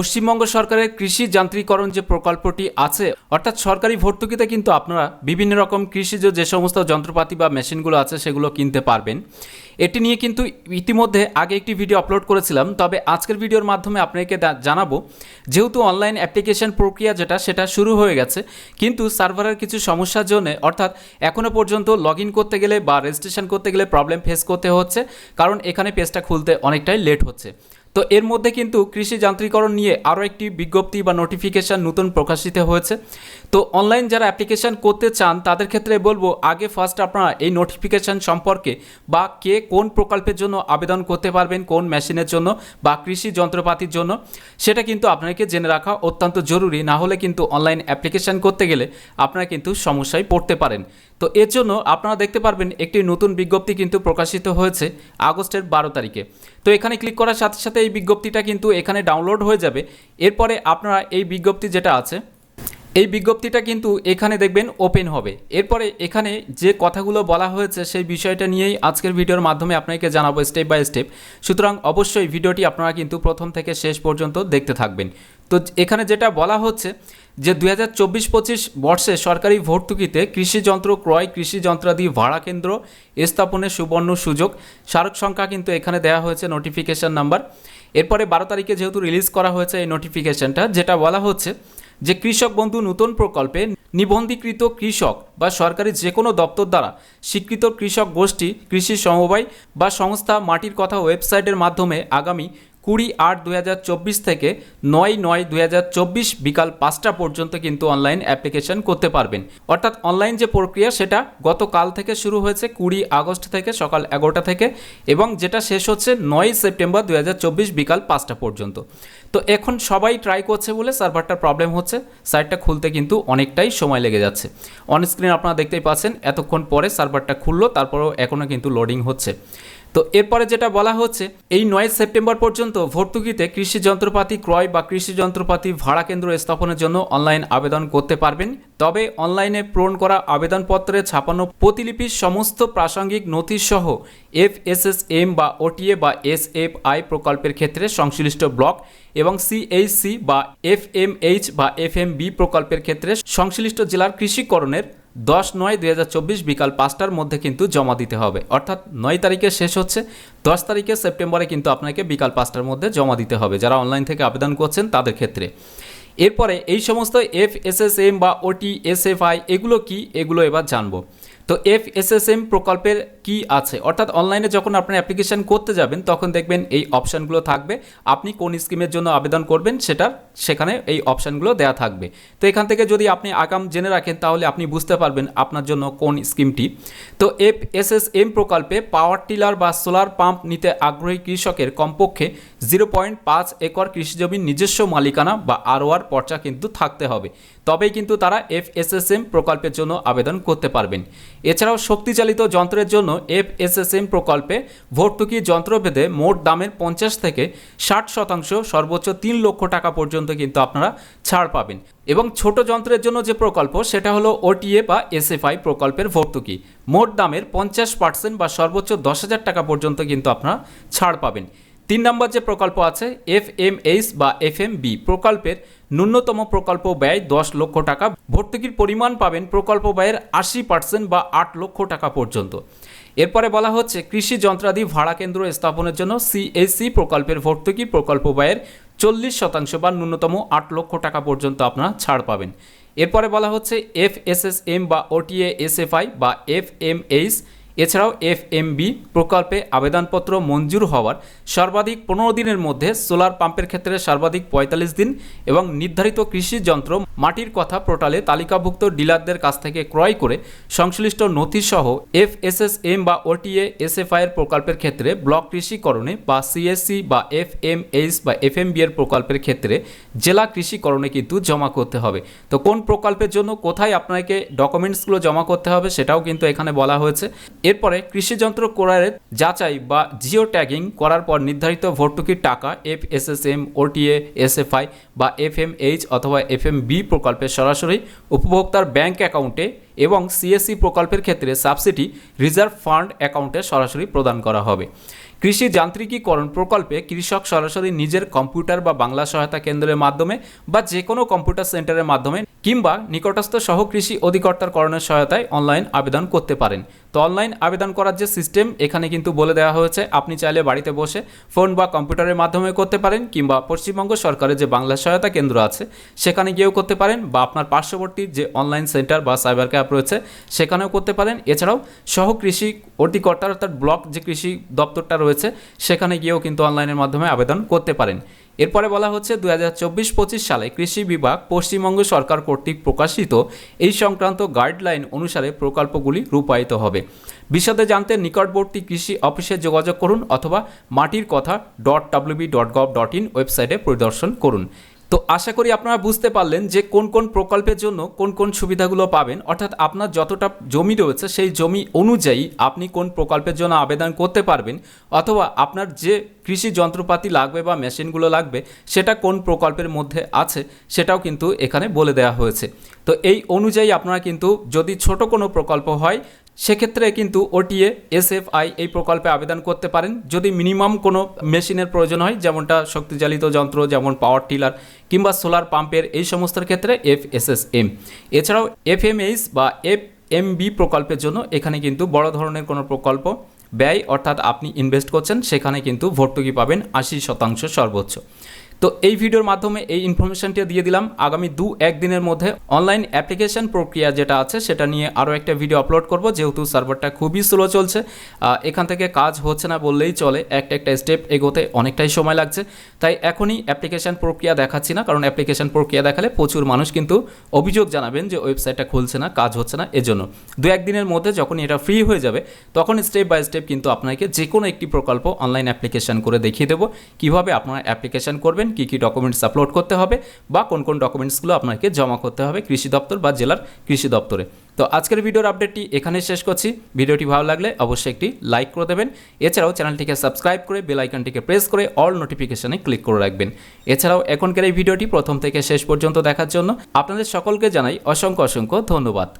পশ্চিমবঙ্গ সরকারের কৃষি যান্ত্রিকরণ যে প্রকল্পটি আছে, অর্থাৎ সরকারি ভর্তুকিতে কিন্তু আপনারা বিভিন্ন রকম কৃষিজ যে সমস্ত যন্ত্রপাতি বা মেশিনগুলো আছে সেগুলো কিনতে পারবেন। এটি নিয়ে কিন্তু ইতিমধ্যে আগে একটি ভিডিও আপলোড করেছিলাম, তবে আজকের ভিডিওর মাধ্যমে আপনাকে জানাব, যেহেতু অনলাইন অ্যাপ্লিকেশন প্রক্রিয়া যেটা, সেটা শুরু হয়ে গেছে, কিন্তু সার্ভারের কিছু সমস্যার জন্য, অর্থাৎ এখনও পর্যন্ত লগ করতে গেলে বা রেজিস্ট্রেশন করতে গেলে প্রবলেম ফেস করতে হচ্ছে, কারণ এখানে পেজটা খুলতে অনেকটাই লেট হচ্ছে। তো এর মধ্যে কিন্তু কৃষি যান্ত্রিকরণ নিয়ে আরও একটি বিজ্ঞপ্তি বা নোটিফিকেশান নতুন প্রকাশিত হয়েছে। তো অনলাইন যারা অ্যাপ্লিকেশান করতে চান, তাদের ক্ষেত্রে বলব, আগে ফার্স্ট আপনারা এই নোটিফিকেশান সম্পর্কে বা কে কোন প্রকল্পের জন্য আবেদন করতে পারবেন, কোন মেশিনের জন্য বা কৃষি যন্ত্রপাতির জন্য, সেটা কিন্তু আপনাকে জেনে রাখা অত্যন্ত জরুরি। না হলে কিন্তু অনলাইন অ্যাপ্লিকেশান করতে গেলে আপনারা কিন্তু সমস্যায় পড়তে পারেন। তো এর জন্য আপনারা দেখতে পারবেন একটি নতুন বিজ্ঞপ্তি কিন্তু প্রকাশিত হয়েছে আগস্টের বারো তারিখে। তো এখানে ক্লিক করার সাথে সাথে এই বিজ্ঞপ্তিটা কিন্তু এখানে ডাউনলোড হয়ে যাবে। এরপরে আপনারা এই বিজ্ঞপ্তি যেটা আছে, এই বিজ্ঞপ্তিটা কিন্তু এখানে দেখবেন ওপেন হবে। এরপরে এখানে যে কথাগুলো বলা হয়েছে সেই বিষয়টা নিয়েই আজকের ভিডিওর মাধ্যমে আপনাকে জানাব স্টেপ বাই স্টেপ সুতরাং অবশ্যই ভিডিওটি আপনারা কিন্তু প্রথম থেকে শেষ পর্যন্ত দেখতে থাকবেন। তো এখানে যেটা বলা হচ্ছে যে দুই হাজার চব্বিশ পঁচিশ বর্ষে সরকারি ভর্তুকিতে কৃষি যন্ত্র ক্রয়, কৃষি যন্ত্রাদি ভাড়া কেন্দ্র স্থাপনের সুবর্ণ সুযোগ। স্মারক সংখ্যা কিন্তু এখানে দেওয়া হয়েছে নোটিফিকেশন নাম্বার এরপরে বারো তারিখে যেহেতু রিলিজ করা হয়েছে এই নোটিফিকেশনটা যেটা বলা হচ্ছে যে কৃষক বন্ধু নতুন প্রকল্পে নিবন্ধীকৃত কৃষক বা সরকারি যে কোনো দপ্তর দ্বারা স্বীকৃত কৃষক গোষ্ঠী, কৃষি সমবায় বা সংস্থা মাটির কথা ওয়েবসাইটের মাধ্যমে আগামী কুড়ি আট দুই থেকে নয় নয় দুই বিকাল পাঁচটা পর্যন্ত কিন্তু অনলাইন অ্যাপ্লিকেশন করতে পারবেন। অর্থাৎ অনলাইন যে প্রক্রিয়া সেটা গতকাল থেকে শুরু হয়েছে কুড়ি আগস্ট থেকে সকাল এগারোটা থেকে এবং যেটা শেষ হচ্ছে নয় সেপ্টেম্বর দুই হাজার চব্বিশ বিকাল পাঁচটা পর্যন্ত। তো এখন সবাই ট্রাই করছে বলে সার্ভারটার প্রবলেম হচ্ছে সাইটটা খুলতে কিন্তু অনেকটাই সময় লেগে যাচ্ছে। অনস্ক্রিন আপনারা দেখতেই পাচ্ছেন, এতক্ষণ পরে সার্ভারটা খুললো, তারপরেও এখনও কিন্তু লোডিং হচ্ছে। তো এরপরে যেটা বলা হচ্ছে, এই নয় সেপ্টেম্বর পর্যন্ত ভর্তুকিতে কৃষি যন্ত্রপাতি ক্রয় বা কৃষি যন্ত্রপাতি ভাড়া কেন্দ্র স্থাপনের জন্য অনলাইন আবেদন করতে পারবেন। তবে অনলাইনে পূরণ করা আবেদনপত্রে ছাপানো প্রতিলিপির সমস্ত প্রাসঙ্গিক নথিসহ এফ বা ওটিএ বা এস আই প্রকল্পের ক্ষেত্রে সংশ্লিষ্ট ব্লক এবং সিএইচসি বা এফ বা এফ এম বি প্রকল্পের ক্ষেত্রে সংশ্লিষ্ট জেলার কৃষিকরণের দশ নয় দুই বিকাল পাঁচটার মধ্যে কিন্তু জমা দিতে হবে। অর্থাৎ নয় তারিখে শেষ হচ্ছে, দশ তারিখে সেপ্টেম্বরে কিন্তু আপনাকে বিকাল পাঁচটার মধ্যে জমা দিতে হবে। যারা অনলাইন থেকে আবেদন করছেন তাদের ক্ষেত্রে। এরপরে এই সমস্ত এফ এস এস এম বা ওটি এস এফ আই এগুলো কি? এগুলো এবার জানব। তো এফ এস এস এম প্রকল্পের কি আছে? অর্থাৎ অনলাইনে যখন আপনি অ্যাপ্লিকেশন করতে যাবেন, তখন দেখবেন এই অপশানগুলো থাকবে। আপনি কোন স্কিমের জন্য আবেদন করবেন সেটার সেখানে এই অপশানগুলো দেওয়া থাকবে। তো এখান থেকে যদি আপনি আগাম জেনে রাখেন, তাহলে আপনি বুঝতে পারবেন আপনার জন্য কোন স্কিমটি তো এফ এস এস এম প্রকল্পে পাওয়ার টিলার বা সোলার পাম্প নিতে আগ্রহী কৃষকের কমপক্ষে জিরো পয়েন্ট পাঁচ একর কৃষিজমির নিজস্ব মালিকানা বা আরওয়ার পর্চা কিন্তু থাকতে হবে। তবেই কিন্তু তারা এফ এস এস এম প্রকল্পের জন্য আবেদন করতে পারবেন। এছাড়াও শক্তিচালিত যন্ত্রের জন্য এফ এস এস এম প্রকল্পে ভর্তুকি যন্ত্রভেদে মোট দামের পঞ্চাশ থেকে ষাট শতাংশ, সর্বোচ্চ তিন লক্ষ টাকা পর্যন্ত কিন্তু আপনারা ছাড় পাবেন। এবং ছোট যন্ত্রের জন্য যে প্রকল্প, সেটা হলো ওটিএ বা এসএফআই প্রকল্পের ভর্তুকি। মোট দামের পঞ্চাশ পার্সেন্ট বা সর্বোচ্চ দশ হাজার টাকা পর্যন্ত কিন্তু আপনারা ছাড় পাবেন। তিন নম্বর যে প্রকল্প আছে এফ এম এইচ বা এফ এম বি প্রকল্পের ন্যূনতম প্রকল্প ব্যয় দশ লক্ষ টাকা। ভর্তুকির পরিমাণ পাবেন প্রকল্প ব্যয়ের আশি পার্সেন্ট বা আট লক্ষ টাকা পর্যন্ত। এরপরে বলা হচ্ছে, কৃষি যন্ত্রাদি ভাড়া কেন্দ্র স্থাপনের জন্য সিএসসি প্রকল্পের ভর্তুকি প্রকল্প ব্যয়ের চল্লিশ শতাংশ বা ন্যূনতম আট লক্ষ টাকা পর্যন্ত আপনারা ছাড় পাবেন। এরপরে বলা হচ্ছে এফ এস এস এম বা ওটিএ এসএফআই বা এফ এম এইচ এছাড়াও এফ প্রকল্পে আবেদনপত্র মঞ্জুর হওয়ার সর্বাধিক পনেরো দিনের মধ্যে সোলার পাম্পের ক্ষেত্রে সর্বাধিক পঁয়তাল্লিশ দিন এবং নির্ধারিত কৃষি যন্ত্র মাটির কথা পোর্টালে তালিকাভুক্ত ডিলারদের কাছ থেকে ক্রয় করে সংশ্লিষ্ট নথিসহ এফ এস এস এম বা ওটিএ এসএফআই এর প্রকল্পের ক্ষেত্রে ব্লক কৃষিকরণে বা সিএসসি বা এফ এম এইচ বা এফ এম এর প্রকল্পের ক্ষেত্রে জেলা কৃষিকরণে কিন্তু জমা করতে হবে। তো কোন প্রকল্পের জন্য কোথায় আপনাকে ডকুমেন্টসগুলো জমা করতে হবে সেটাও কিন্তু এখানে বলা হয়েছে। এরপরে কৃষি যন্ত্র ক্রয়ের যাচাই বা জিও ট্যাগিং করার পর নির্ধারিত ভর্তুকির টাকা F S S M OTA SFI বা এফ এম এইচ অথবা এফ এম বি প্রকল্পে সরাসরি উপভোক্তার ব্যাংক অ্যাকাউন্টে এবং সিএসসি প্রকল্পের ক্ষেত্রে সাবসিডি রিজার্ভ ফান্ড অ্যাকাউন্টে সরাসরি প্রদান করা হবে। কৃষি যান্ত্রিকীকরণ প্রকল্পে কৃষক সরাসরি নিজের কম্পিউটার বা বাংলা সহায়তা কেন্দ্রের মাধ্যমে বা যে কোনো কম্পিউটার সেন্টারের মাধ্যমে কিংবা নিকটস্থ সহ কৃষি অধিকর্তার করণের সহায়তায় অনলাইন আবেদন করতে পারেন। তো অনলাইন আবেদন করার যে সিস্টেম, এখানে কিন্তু বলে দেওয়া হয়েছে, আপনি চাইলে বাড়িতে বসে ফোন বা কম্পিউটারের মাধ্যমে করতে পারেন কিংবা পশ্চিমবঙ্গ সরকারের যে বাংলা সহায়তা কেন্দ্র আছে, সেখানে গিয়েও করতে পারেন বা আপনার পার্শ্ববর্তী যে অনলাইন সেন্টার বা সাইবার ক্যাপ রয়েছে, সেখানেও করতে পারেন। এছাড়াও সহ কৃষি অধিকর্তার অর্থাৎ ব্লক যে কৃষি দপ্তরটা রয়েছে সেখানে গিয়েও কিন্তু অনলাইনের মাধ্যমে আবেদন করতে পারেন। এরপরে বলা হচ্ছে দু হাজার চব্বিশ পঁচিশ সালে কৃষি বিভাগ পশ্চিমবঙ্গ সরকার কর্তৃক প্রকাশিত এই সংক্রান্ত গাইডলাইন অনুসারে প্রকল্পগুলি রূপায়িত হবে। বিশদে জানতে নিকটবর্তী কৃষি অফিসে যোগাযোগ করুন অথবা মাটির কথা dot WB dot gov dot in ওয়েবসাইটে পরিদর্শন করুন। তো আশা করি আপনারা বুঝতে পারলেন যে কোন কোন প্রকল্পের জন্য কোন কোন সুবিধাগুলো পাবেন। অর্থাৎ আপনার যতটা জমি রয়েছে, সেই জমি অনুযায়ী আপনি কোন প্রকল্পের জন্য আবেদন করতে পারবেন অথবা আপনার যে কৃষি যন্ত্রপাতি লাগবে বা মেশিনগুলো লাগবে, সেটা কোন প্রকল্পের মধ্যে আছে, সেটাও কিন্তু এখানে বলে দেওয়া হয়েছে। তো এই অনুযায়ী আপনারা কিন্তু যদি ছোট কোনো প্রকল্প হয় সেক্ষেত্রে কিন্তু ওটিএ, এসএফআই এই প্রকল্পে আবেদন করতে পারেন। যদি মিনিমাম কোনো মেশিনের প্রয়োজন হয়, যেমনটা শক্তিচালিত যন্ত্র, যেমন পাওয়ার টিলার কিংবা সোলার পাম্পের, এই সমস্তের ক্ষেত্রে এফ এস এস এম এছাড়াও এফএমএইচ বা এফ এম বি প্রকল্পের জন্য এখানে কিন্তু বড় ধরনের কোনো প্রকল্প ব্যয় অর্থাৎ আপনি ইনভেস্ট করছেন, সেখানে কিন্তু ভর্তুকি পাবেন আশি শতাংশ সর্বোচ্চ। তো এই ভিডিওর মাধ্যমে এই ইনফরমেশনটি দিয়ে দিলাম। আগামী দু একদিনের মধ্যে অনলাইন অ্যাপ্লিকেশন প্রক্রিয়া যেটা আছে, সেটা নিয়ে আরও একটা ভিডিও আপলোড করব। যেহেতু সার্ভারটা খুবই স্লো চলছে এখান থেকে কাজ হচ্ছে না বললেই চলে। একটা একটা স্টেপ এগোতে অনেকটাই সময় লাগছে। তাই এখনই অ্যাপ্লিকেশন প্রক্রিয়া দেখাচ্ছি না, কারণ অ্যাপ্লিকেশন প্রক্রিয়া দেখালে প্রচুর মানুষ কিন্তু অভিযোগ জানাবেন যে ওয়েবসাইটটা খুলছে না, কাজ হচ্ছে না, এজন্য। দু একদিনের মধ্যে যখন এটা ফ্রি হয়ে যাবে, তখন স্টেপ বাই স্টেপ কিন্তু আপনাকে যে কোনো একটি প্রকল্প অনলাইন অ্যাপ্লিকেশন করে দেখিয়ে দেবো। কীভাবে আপনারা অ্যাপ্লিকেশন করবেন কী কী ডকুমেন্টস আপলোড করতে হবে বা কোন কোন ডকুমেন্টসগুলো আপনাকে জমা করতে হবে কৃষি দপ্তর বা জেলার কৃষি দপ্তরে। তো আজকের ভিডিওর আপডেটটি এখানে শেষ করছি। ভিডিওটি ভালো লাগলে অবশ্যই একটি লাইক করে দেবেন। এছাড়াও চ্যানেলটিকে সাবস্ক্রাইব করে বেল আইকনটিকে প্রেস করে অল নোটিফিকেশনে ক্লিক করে রাখবেন। এছাড়াও এখনকার এই ভিডিওটি প্রথম থেকে শেষ পর্যন্ত দেখার জন্য আপনাদের সকলকে জানাই অসংখ্য অসংখ্য ধন্যবাদ।